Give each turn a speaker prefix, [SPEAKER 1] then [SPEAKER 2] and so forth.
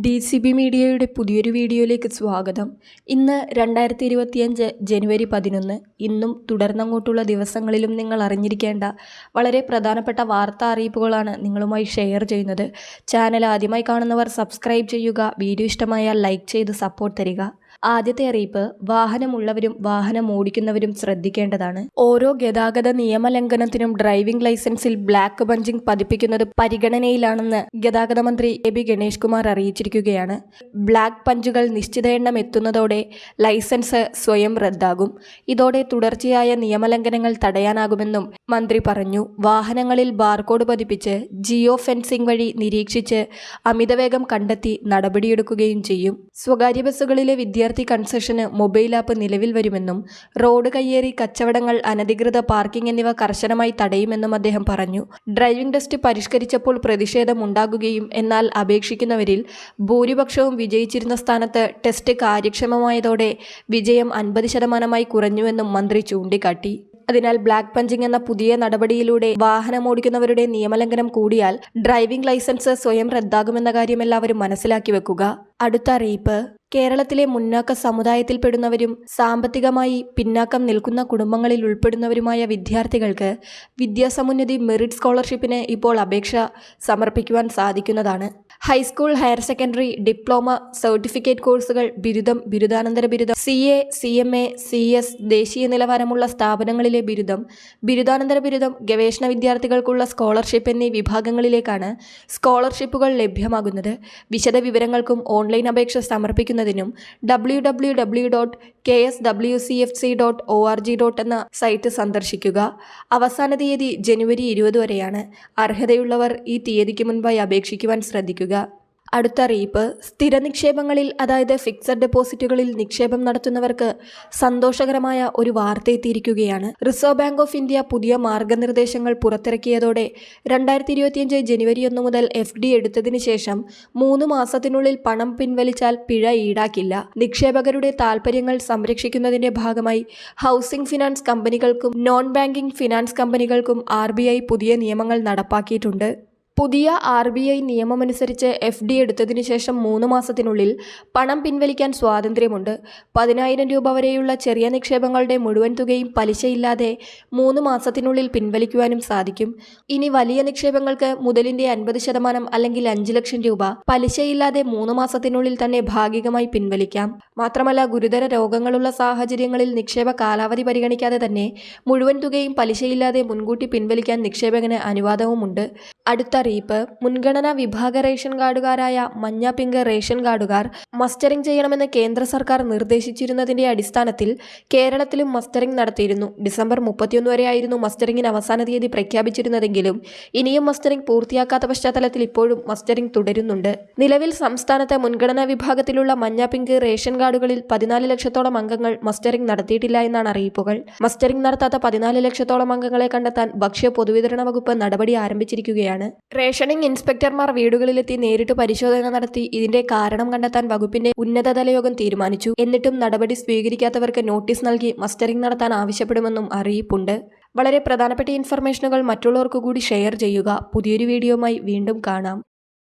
[SPEAKER 1] D C B മീഡിയയുടെ പുതിയൊരു വീഡിയോയിലേക്ക് സ്വാഗതം. ഇന്ന് രണ്ടായിരത്തി ഇരുപത്തിയഞ്ച് ജനുവരി പതിനൊന്ന്. ഇന്നും തുടർന്നങ്ങോട്ടുള്ള ദിവസങ്ങളിലും നിങ്ങൾ അറിഞ്ഞിരിക്കേണ്ട വളരെ പ്രധാനപ്പെട്ട വാർത്താ അറിയിപ്പുകളാണ് നിങ്ങളുമായി ഷെയർ ചെയ്യുന്നത്. ചാനൽ ആദ്യമായി കാണുന്നവർ സബ്സ്ക്രൈബ് ചെയ്യുക വീഡിയോ ഇഷ്ടമായാൽ ലൈക്ക് ചെയ്ത് സപ്പോർട്ട് തരിക. ആദ്യത്തെ അറിയിപ്പ് വാഹനമുള്ളവരും വാഹനം ഓടിക്കുന്നവരും ശ്രദ്ധിക്കേണ്ടതാണ്. ഓരോ ഗതാഗത നിയമലംഘനത്തിനും ഡ്രൈവിംഗ് ലൈസൻസിൽ ബ്ലാക്ക് പഞ്ചിംഗ് പതിപ്പിക്കുന്നത് പരിഗണനയിലാണെന്ന് ഗതാഗത മന്ത്രി എ ബി ഗണേഷ് കുമാർ അറിയിച്ചിരിക്കുകയാണ്. ബ്ലാക്ക് പഞ്ചുകൾ നിശ്ചിത എണ്ണം എത്തുന്നതോടെ ലൈസൻസ് സ്വയം റദ്ദാകും. ഇതോടെ തുടർച്ചയായ നിയമലംഘനങ്ങൾ തടയാനാകുമെന്നും മന്ത്രി പറഞ്ഞു. വാഹനങ്ങളിൽ ബാർകോഡ് പതിപ്പിച്ച് ജിയോ ഫെൻസിംഗ് വഴി നിരീക്ഷിച്ച് അമിതവേഗം കണ്ടെത്തി നടപടിയെടുക്കുകയും ചെയ്യും. സ്വകാര്യ ബസ്സുകളിലെ വിദ്യാർത്ഥി കൺസെഷന് മൊബൈൽ ആപ്പ് നിലവിൽ വരുമെന്നും റോഡ് കയ്യേറി കച്ചവടങ്ങൾ അനധികൃത പാർക്കിംഗ് എന്നിവ കർശനമായി തടയുമെന്നും അദ്ദേഹം പറഞ്ഞു. ഡ്രൈവിംഗ് ടെസ്റ്റ് പരിഷ്കരിച്ചപ്പോൾ പ്രതിഷേധമുണ്ടാകുകയും എന്നാൽ അപേക്ഷിക്കുന്നവരിൽ ഭൂരിപക്ഷവും വിജയിച്ചിരുന്ന സ്ഥാനത്ത് ടെസ്റ്റ് കാര്യക്ഷമമായതോടെ വിജയം അൻപത് ശതമാനമായി കുറഞ്ഞുവെന്നും മന്ത്രി ചൂണ്ടിക്കാട്ടി. അതിനാൽ ബ്ലാക്ക് പഞ്ചിംഗ് എന്ന പുതിയ നടപടിയിലൂടെ വാഹനമോടിക്കുന്നവരുടെ നിയമലംഘനം കൂടിയാൽ ഡ്രൈവിംഗ് ലൈസൻസ് സ്വയം റദ്ദാകുമെന്ന കാര്യം എല്ലാവരും മനസ്സിലാക്കി വെക്കുക. അടുത്ത അറിയിപ്പ്. കേരളത്തിലെ മുന്നാക്ക സമുദായത്തിൽപ്പെടുന്നവരും സാമ്പത്തികമായി പിന്നാക്കം നിൽക്കുന്ന കുടുംബങ്ങളിൽ ഉൾപ്പെടുന്നവരുമായ വിദ്യാർത്ഥികൾക്ക് വിദ്യാസമുന്നതി മെറിറ്റ് സ്കോളർഷിപ്പിന് ഇപ്പോൾ അപേക്ഷ സമർപ്പിക്കുവാൻ സാധിക്കുന്നതാണ്. High school higher secondary diploma certificate കോഴ്സുകൾ ബിരുദം ബിരുദാനന്തര ബിരുദം C A C M A C S ദേശീയ നിലവാരമുള്ള സ്ഥാപനങ്ങളിലെ ബിരുദം ബിരുദാനന്തര ബിരുദം ഗവേഷണ വിദ്യാർത്ഥികൾക്കുള്ള സ്കോളർഷിപ്പ് എന്നീ വിഭാഗങ്ങളിലേക്കാണ് സ്കോളർഷിപ്പുകൾ ലഭ്യമാകുന്നത്. വിശദ വിവരങ്ങൾക്കും ഓൺലൈൻ അപേക്ഷ സമർപ്പിക്കുന്നതിനും W dot K S W C F C dot O R G dot എന്ന സൈറ്റ് സന്ദർശിക്കുക. അവസാന തീയതി ജനുവരി ഇരുപത് വരെയാണ്. അർഹതയുള്ളവർ ഈ തീയതിക്ക് മുൻപായി അപേക്ഷിക്കുവാൻ ശ്രദ്ധിക്കുക. അടുത്ത അറിയിപ്പ് സ്ഥിര നിക്ഷേപങ്ങളിൽ അതായത് ഫിക്സഡ് ഡെപ്പോസിറ്റുകളിൽ നിക്ഷേപം നടത്തുന്നവർക്ക് സന്തോഷകരമായ ഒരു വാർത്ത എത്തിയിരിക്കുകയാണ്. റിസർവ് ബാങ്ക് ഓഫ് ഇന്ത്യ പുതിയ മാർഗനിർദ്ദേശങ്ങൾ പുറത്തിറക്കിയതോടെ രണ്ടായിരത്തി ഇരുപത്തിയഞ്ച് ജനുവരി ഒന്ന് മുതൽ എഫ് ഡി എടുത്തതിന് ശേഷം മൂന്ന് മാസത്തിനുള്ളിൽ പണം പിൻവലിച്ചാൽ പിഴ ഈടാക്കില്ല. നിക്ഷേപകരുടെ താൽപ്പര്യങ്ങൾ സംരക്ഷിക്കുന്നതിന്റെ ഭാഗമായി ഹൗസിംഗ് ഫിനാൻസ് കമ്പനികൾക്കും നോൺ ബാങ്കിംഗ് ഫിനാൻസ് കമ്പനികൾക്കും ആർ പുതിയ നിയമങ്ങൾ നടപ്പാക്കിയിട്ടുണ്ട്. പുതിയ ആർ ബി ഐ നിയമമനുസരിച്ച് എഫ് ഡി എടുത്തതിന് ശേഷം മൂന്ന് മാസത്തിനുള്ളിൽ പണം പിൻവലിക്കാൻ സ്വാതന്ത്ര്യമുണ്ട്. പതിനായിരം രൂപ വരെയുള്ള ചെറിയ നിക്ഷേപങ്ങളുടെ മുഴുവൻ തുകയും പലിശയില്ലാതെ മൂന്ന് മാസത്തിനുള്ളിൽ പിൻവലിക്കുവാനും സാധിക്കും. ഇനി വലിയ നിക്ഷേപങ്ങൾക്ക് മുതലിന്റെ അൻപത് ശതമാനം അല്ലെങ്കിൽ അഞ്ച് ലക്ഷം രൂപ പലിശയില്ലാതെ മൂന്ന് മാസത്തിനുള്ളിൽ തന്നെ ഭാഗികമായി പിൻവലിക്കാം. മാത്രമല്ല ഗുരുതര രോഗങ്ങളുള്ള സാഹചര്യങ്ങളിൽ നിക്ഷേപ കാലാവധി പരിഗണിക്കാതെ തന്നെ മുഴുവൻ തുകയും പലിശയില്ലാതെ മുൻകൂട്ടി പിൻവലിക്കാൻ നിക്ഷേപകന് അനുവാദവുമുണ്ട്. അടുത്ത അറിയിപ്പ് മുൻഗണനാ വിഭാഗ റേഷൻ കാർഡുകാരായ മഞ്ഞ പിങ്ക് റേഷൻ കാർഡുകാർ മസ്റ്ററിംഗ് ചെയ്യണമെന്ന് കേന്ദ്ര സർക്കാർ നിർദ്ദേശിച്ചിരുന്നതിന്റെ അടിസ്ഥാനത്തിൽ കേരളത്തിലും മസ്റ്ററിംഗ് നടത്തിയിരുന്നു. ഡിസംബർ മുപ്പത്തിയൊന്ന് വരെയായിരുന്നു മസ്റ്ററിംഗിന് അവസാന തീയതി പ്രഖ്യാപിച്ചിരുന്നതെങ്കിലും ഇനിയും മസ്റ്ററിംഗ് പൂർത്തിയാക്കാത്ത പശ്ചാത്തലത്തിൽ ഇപ്പോഴും മസ്റ്ററിംഗ് തുടരുന്നുണ്ട്. നിലവിൽ സംസ്ഥാനത്തെ മുൻഗണനാ വിഭാഗത്തിലുള്ള മഞ്ഞ പിങ്ക് റേഷൻ കാർഡുകളിൽ പതിനാല് ലക്ഷത്തോളം അംഗങ്ങൾ മസ്റ്ററിംഗ് നടത്തിയിട്ടില്ല എന്നാണ് അറിയിപ്പുകൾ. മസ്റ്ററിംഗ് നടത്താത്ത പതിനാല് ലക്ഷത്തോളം അംഗങ്ങളെ കണ്ടെത്താൻ ഭക്ഷ്യ പൊതുവിതരണ വകുപ്പ് നടപടി ആരംഭിച്ചിരിക്കുകയാണ്. റേഷനിംഗ് ഇൻസ്പെക്ടർമാർ വീടുകളിലെത്തി നേരിട്ട് പരിശോധന നടത്തി ഇതിന്റെ കാരണം കണ്ടെത്താൻ വകുപ്പിന്റെ ഉന്നതതല യോഗം തീരുമാനിച്ചു. എന്നിട്ടും നടപടി സ്വീകരിക്കാത്തവർക്ക് നോട്ടീസ് നൽകി മസ്റ്ററിംഗ് നടത്താൻ ആവശ്യപ്പെടുമെന്നും അറിയിപ്പുണ്ട്. വളരെ പ്രധാനപ്പെട്ട ഇൻഫർമേഷനുകൾ മറ്റുള്ളവർക്കു കൂടി ഷെയർ ചെയ്യുക. പുതിയൊരു വീഡിയോയുമായി വീണ്ടും കാണാം.